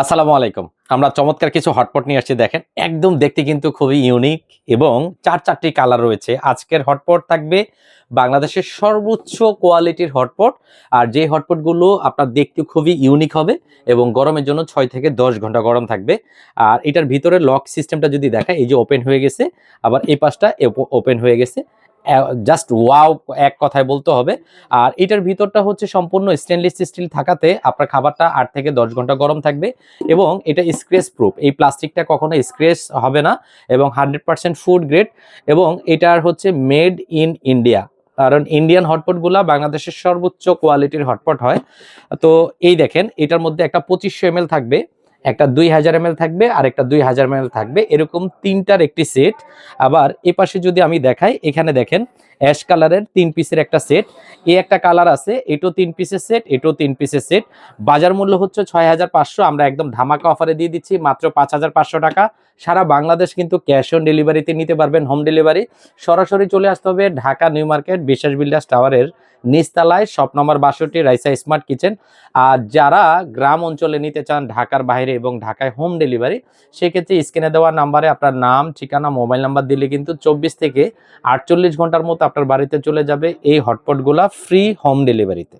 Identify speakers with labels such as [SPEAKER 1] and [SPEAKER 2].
[SPEAKER 1] আসসালামু আলাইকুম। আমরা চমৎকার কিছু হটপট নিয়ে আসছি, দেখেন। একদম দেখতে কিন্তু খুবই ইউনিক এবং চার চারটি কালার রয়েছে। আজকের হটপট থাকবে বাংলাদেশের সর্বোচ্চ কোয়ালিটির হটপট আর যে হটপটগুলো আপনার দেখতে খুবই ইউনিক হবে এবং গরমের জন্য ছয় থেকে দশ ঘণ্টা গরম থাকবে। আর এটার ভিতরে লক সিস্টেমটা যদি দেখা এই যে ওপেন হয়ে গেছে, আবার এই পাশটা ওপেন হয়ে গেছে। জাস্ট ওয়াও এক কথায় বলতে হবে। আর এটার ভিতরটা হচ্ছে সম্পূর্ণ স্টেনলেস স্টিল থাকাতে আপনার খাবারটা আট থেকে দশ ঘণ্টা গরম থাকবে এবং এটা স্ক্রেচ প্রুফ এই প্লাস্টিকটা কখনো স্ক্রেচ হবে না এবং হান্ড্রেড পার্সেন্ট ফুড গ্রেড এবং এটার হচ্ছে মেড ইন ইন্ডিয়া কারণ ইন্ডিয়ান হটপটগুলা বাংলাদেশের সর্বোচ্চ কোয়ালিটির হটপট হয়। তো এই দেখেন, এটার মধ্যে একটা পঁচিশশো এম থাকবে। একটা দুই হাজার এম থাকবে আর একটা দুই হাজার এম থাকবে, এরকম তিনটার একটি সেট আবার এ পাশে যদি আমি দেখাই, এখানে দেখেন অ্যাশ কালারের তিন পিসের একটা সেট এই একটা কালার আছে, এটাও তিন পিসের সেট এটাও তিন পিসের সেট বাজার মূল্য হচ্ছে ছয় হাজার পাঁচশো, আমরা একদম ধামাকা অফারে দিয়ে দিচ্ছি, মাত্র পাঁচ হাজার পাঁচশো টাকা। সারা বাংলাদেশ কিন্তু ক্যাশ অন ডেলিভারিতে নিতে পারবেন হোম ডেলিভারি সরাসরি চলে আসতে হবে Dhaka New Market, Biswas builders টাওয়ারের নিচতলায় শপ নম্বর বাষট্টি, রাইসা স্মার্ট কিচেন আর যারা গ্রাম অঞ্চলে নিতে চান, ঢাকার বাইরে এবং ঢাকায় হোম ডেলিভারি সেক্ষেত্রে স্ক্রিনে দেওয়া নাম্বারে আপনার নাম, ঠিকানা মোবাইল নাম্বার দিলে কিন্তু চব্বিশ থেকে আটচল্লিশ ঘণ্টার মতো আপনার বাড়িতে চলে যাবে এই হটপটগুলা ফ্রি হোম ডেলিভারিতে